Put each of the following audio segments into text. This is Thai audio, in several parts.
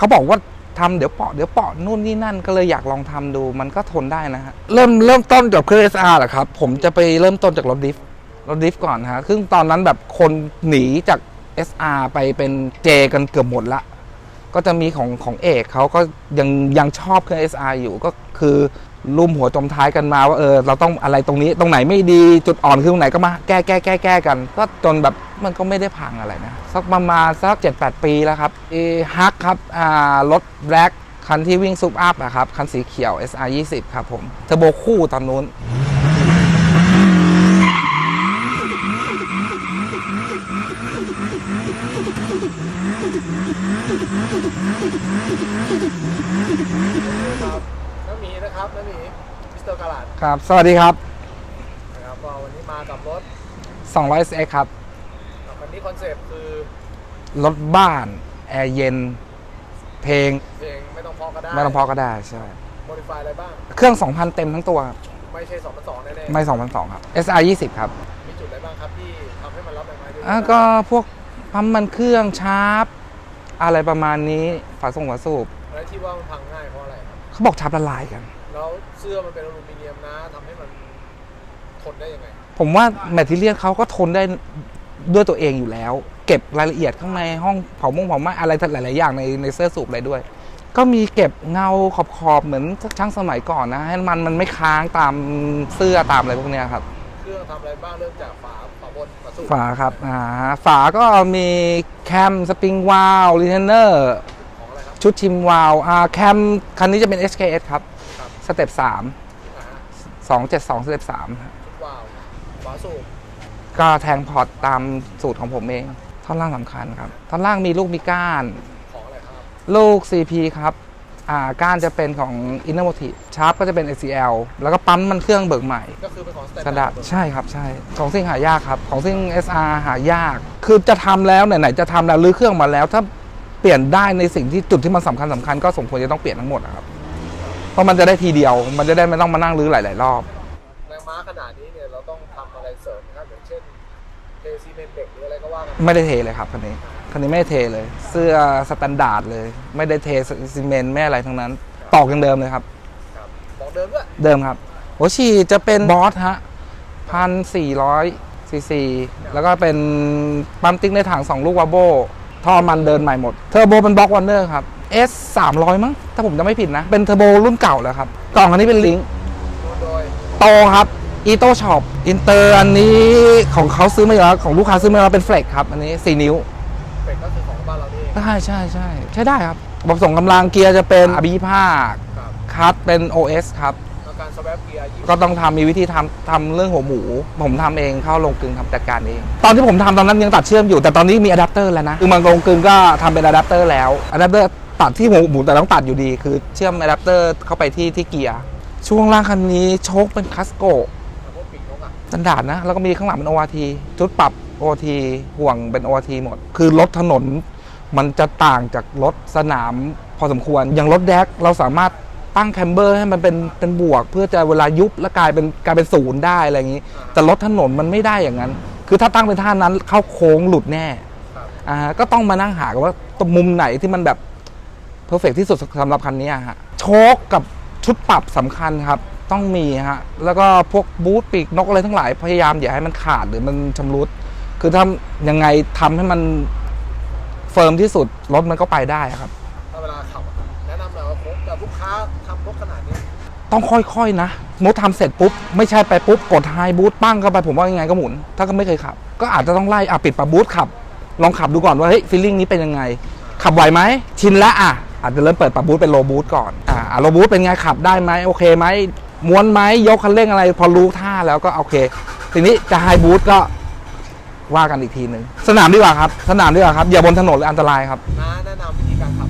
เขาบอกว่าทำเดี๋ยวเปาะเดี๋ยวเปาะนู่นนี่นั่นก็เลยอยากลองทำดูมันก็ทนได้นะฮะเริ่มเริ่มต้นจากเครื่อง SR เหรอครับ ผมจะไปเริ่มต้นจากรถดิฟรถดิฟก่อนฮะซึ่งตอนนั้นแบบคนหนีจาก SR ไปเป็นเจกันเกือบหมดละ ก็จะมีของของเอกเขาก็ยังยังชอบเครื่อง SR อยู่ก็คือ ลุ่มหัวจมท้ายกันมาว่าเออเราต้องอะไรตรงนี้ตรงไหนไม่ดีจุดอ่อนคือตรงไหนก็มาแก้แก้แก้แก้กัน ก็จนแบบมันก็ไม่ได้พังอะไรนะ สักประมาณสัก7-8ปีแล้วครับเอฮักครับอ่ารถแบล็กคันที่วิ่งซุปอัพอะครับ คันสีเขียว SR 20ครับผมเทอร์โบคู่ตอนนู้นครับ หมีนะครับน้าหมีมิสเตอร์กาลาดครับ สวัสดีครับ นะครับก็วันนี้มากับรถ200 SX ครับ วันนี้คอนเซปต์คือรถบ้าน แอร์เย็น เพลงเพลงไม่ต้องพอก็ได้ไม่ต้องพอก็ได้ใช่ โมดิฟายอะไรบ้าง เครื่อง 2,000 เต็มทั้งตัวครับไม่ใช่2 2 0 0แน่ไม่2,002ครับ SR 20ครับๆมีจุดอะไรบ้างครับที่ทำให้มันรับแรงไม้ได้อะก็พวกปั๊มมันเครื่องชาร์ปอะไรประมาณนี้ฝาส่งฝาสูบ และที่ว่ามันพังง่ายเพราะอะไรครับ เขาบอกชาร์ปละลายกัน แล้วเสื้อมันเป็นอลูมิเนียมนะทำให้มันทนได้ยังไง ผมว่าแมทเทียลเขาก็ทนได้ด้วยตัวเองอยู่แล้ว เก็บรายละเอียดข้างในห้องเผามุ้งเผาไหม้อะไรหลาย ๆ อย่างในในเสื้อสูบอะไรด้วย ก็มีเก็บเงาขอบขอบๆเหมือนช่างสมัยก่อนนะ ให้มันมันไม่ค้างตามเสื้อตามอะไรพวกเนี้ยครับ เครื่องทำอะไรบ้างเริ่มจากฝาฝาบนฝาสูบฝาครับอ่าฝาก็มีแคมสปริงวาลรีเทนเนอร์ ชุดชิมวาลอ่าแคมคันนี้จะเป็น HKS ครับครับ สเต็ป3อ่าฮะ272สเต็ป3ชุดวาล์วฝาสูบก็แทงพอร์ตตามสูตรของผมเอง ท่อนล่างสำคัญครับ ท่อนล่างมีลูกมีก้าน ของอะไรครับ ลูก CP ครับอ่าก้านจะเป็นของ Innovative ชาร์ปก็จะเป็น ACL แล้วก็ปั๊มมันเครื่องเบิกใหม่ ก็คือเป็นของสแตนกระดาดาร์ษดใช่ครับใช่ ของซิ่งหายากครับ ของซิ่ง SR หายาก คือจะทำแล้วไหนๆจะทำแล้วรื้อเครื่องมาแล้ว ถ้า เปลี่ยนได้ในสิ่งที่จุดที่มันสำคัญสำคัญก็สมควรจะต้องเปลี่ยนทั้งหมดนะครับ เพราะมันจะได้ทีเดียว มันจะได้ไม่ต้องมานั่งรื้อหลาย ๆ รอบแรงม้าขนาดนี้เนี่ยเราต้องทำอะไรเสริมนะครับอย่างเช่นเทซีเมนต์เด็กหรืออะไรก็ว่ากันไม่ได้เทเลยครับคันนี้คันนี้ไม่ได้เทเลย เสื้อสแตนดาร์ดเลย ไม่ได้เทซีเมนต์ไม่อะไรทั้งนั้นตอกอย่างเดิมเลยครับครับบอกเดิมด้วยเดิมครับหัวฉีดจะเป็นบอสฮะพันสี่ร้อยซีซีแล้วก็เป็นปั๊มติ๊กในถัง2ลูกวาโบ ท่อมันเดินใหม่หมดเทอร์โบเป็นบล็อกวันเนอร์ครับ S 300 มั้งถ้าผมจะไม่ผิดนะ เป็นเทอร์โบรุ่นเก่าแล้วครับ กล่องอันนี้เป็นลิงก์โดยโตครับอีโต้ช็อปอินเตอร์อันนี้ของเขาซื้อมาอยู่แล้วของลูกค้าซื้อมาแล้วเป็นเฟล็กครับ อันนี้ 4 นิ้วเป็ดก็คือของบ้านเรานี่เองใช่ใช่ใช่ใช้ได้ครับระบบส่งกำลังเกียร์จะเป็น RB25 ครับคัตเป็น OS ครับแล้ว การสแวปเกียร์ยี่ก็ต้องทำมีวิธีทำทำเรื่องหัวหมู ผมทำเองเข้าลงกลึงทำจัดการเอง ตอนที่ผมทำตอนนั้นยังตัดเชื่อมอยู่แต่ตอนนี้มีอะแดปเตอร์แล้วนะคือมันลงกลึงก็ทำเป็นอะแดปเตอร์แล้วอะแดปเตอร์ตัดที่หัวหมูแต่ต้องตัดอยู่ดีคือเชื่อมอะแดปเตอร์เข้าไปที่ที่เกียร์ช่วงล่างคันนี้โชคเป็นคัสโกพวกปีกนกอะสแตนดาร์ดนะ แล้วก็มีข้างหลังเป็น ORT จุดปรับ ORT ห่วงเป็น ORT หมด คือรถถนนมันจะต่างจากรถสนามพอสมควร อย่างรถแดกเราสามารถ ตั้งแคมเบอร์ให้มันเป็นเป็นบวก เพื่อจะเวลายุบแล้วกลายเป็นกลายเป็นศูนย์ได้อะไรอย่างนี้ แต่รถถนนมันไม่ได้อย่างนั้น คือถ้าตั้งเป็นท่านั้นเข้าโค้งหลุดแน่ครับอ่าก็ต้องมานั่งหากันว่าตรงมุมไหนที่มันแบบเพอร์เฟกที่สุดสำหรับคันนี้อะฮะโชคกับชุดปรับสำคัญครับ ต้องมีฮะแล้วก็พวกบูทปีกนกอะไรทั้งหลายพยายามอย่าให้มันขาดหรือมันชำรุด คือถ้ายังไงทำให้มันเฟิร์มที่สุดรถมันก็ไปได้ครับถ้าเวลาขับอะแนะนำหน่อยว่าผมกับลูกค้าทำ รถขนาดนี้ต้องค่อยๆนะมุดทำเสร็จปุ๊บ ไม่ใช่ไปปุ๊บ กดไฮบูทปั้งเข้าไปผมว่ายังไงก็หมุน ถ้าก็ไม่เคยขับ ก็อาจจะต้องไล่อะปิดปรับบูทขับ ลองขับดูก่อนว่าเฮ้ยฟีลลิ่งนี้เป็นยังไง ขับไหวไหมชินแล้วอะอาจจะเริ่มเปิดปรับบูทเป็นโลบูทก่อนอ่าโลบูทเป็นไงขับได้ไหมโอเคไหมม้วนไหมยกคันเร่งอะไร พอรู้ท่าแล้วก็โอเค ทีนี้จะไฮบูทก็ว่ากันอีกทีหนึ่งสนามดีกว่าครับ สนามดีกว่าครับอย่าบนถนนเลยอันตรายครับน้าแนะนำวิธีการขับ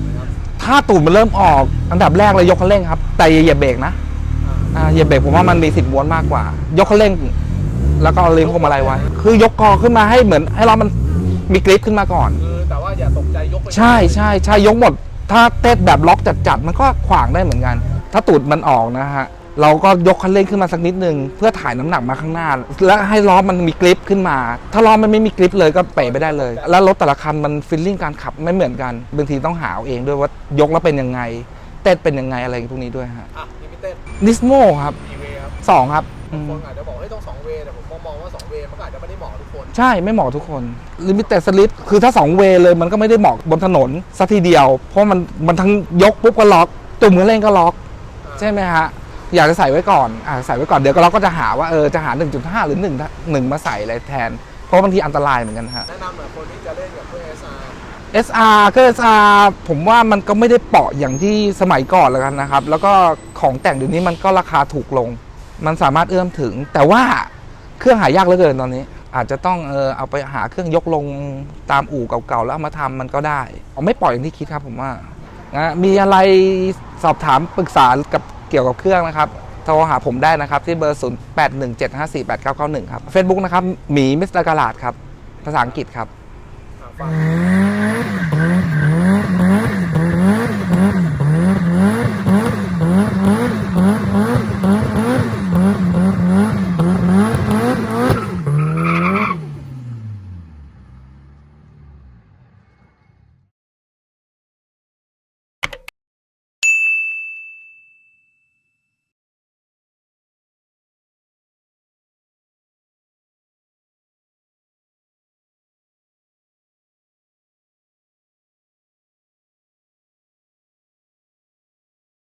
เลยครับ ถ้าตูดมันเริ่มออกอันดับแรกเลยยกคันเร่งครับ แต่อย่าเหยียบเบรกนะอ่าอ่าเหยียบเบรกผมว่ามันมีสิทธิ์ม้วนมากกว่า ยกคันเร่ง แล้วก็เอาลิ้นพวงมาลัยไว้ คือยกคอขึ้นมาให้เหมือน ให้เรามันมีกริปขึ้นมาก่อน คือแต่ว่าอย่าตกใจยกไปใช่ใช่ใช่ยกหมด ถ้าเต้นแบบล็อกจัดๆมันก็ขวางได้เหมือนกัน ถ้าตูดมันออกนะฮะ เราก็ยกคันเร่งขึ้นมาสักนิดนึง เพื่อถ่ายน้ำหนักมาข้างหน้า แล้วให้ล้อมันมีกริปขึ้นมา ถ้าล้อมันไม่มีกริปเลยก็เป๋ไปได้เลย แล้วรถแต่ละคันมันฟิลลิ่งการขับไม่เหมือนกันบางทีต้องหาเอาเองด้วยว่ายกแล้วเป็นยังไง เต้นเป็นยังไงอะไรพวกนี้ด้วยฮะอะลิมิเต็ดนิสโมครับกี่เวย์ครับสองครับอืมคนอาจจะบอกเฮ้ยต้องสองเวย์แต่ผมมองว่าสองเวย์มันก็อาจจะไม่ได้เหมาะทุกคนใช่ไม่เหมาะทุกคนลิมิเต็ดสลิปคือถ้า2เวย์เลยมันก็ไม่ได้เหมาะบนถนนสัทีเดียว เพราะมันมันทั้งยกปุ๊บก็ล็อกตุ่มมือเล่นก็ล็อก ใช่ไหมฮะ อยากจะใส่ไว้ก่อนอ่าใส่ไว้ก่อนเดี๋ยวก็เราก็จะหาว่าเออจะหา 1.5 หรือ1 1มาใส่อะไรแทน เพราะบางทีอันตรายเหมือนกันฮะ แนะนำหน่อยคนที่จะเล่นกับเพื่อน SR SR ก็ SR ผมว่ามันก็ไม่ได้เปาะอย่างที่สมัยก่อนแล้วกันนะครับ แล้วก็ของแต่งเดี๋ยวนี้มันก็ราคาถูกลง มันสามารถเอื้อมถึง แต่ว่าเครื่องหายากเหลือเกินตอนนี้ อาจจะต้องเออเอาไปหาเครื่องยกลงตามอู่เก่าๆแล้วเอามาทำมันก็ได้เอาไม่ปล่อยอย่างที่คิดครับผมว่านะมีอะไรสอบถามปรึกษากับ เกี่ยวกับเครื่องนะครับโทรหาผมได้นะครับ ที่เบอร์ 0 8 1 7 5 4 8 9 9 1 ครับ Facebook นะครับหมีมิสเตอร์กาลาดครับ ภาษาอังกฤษครับอะฟัง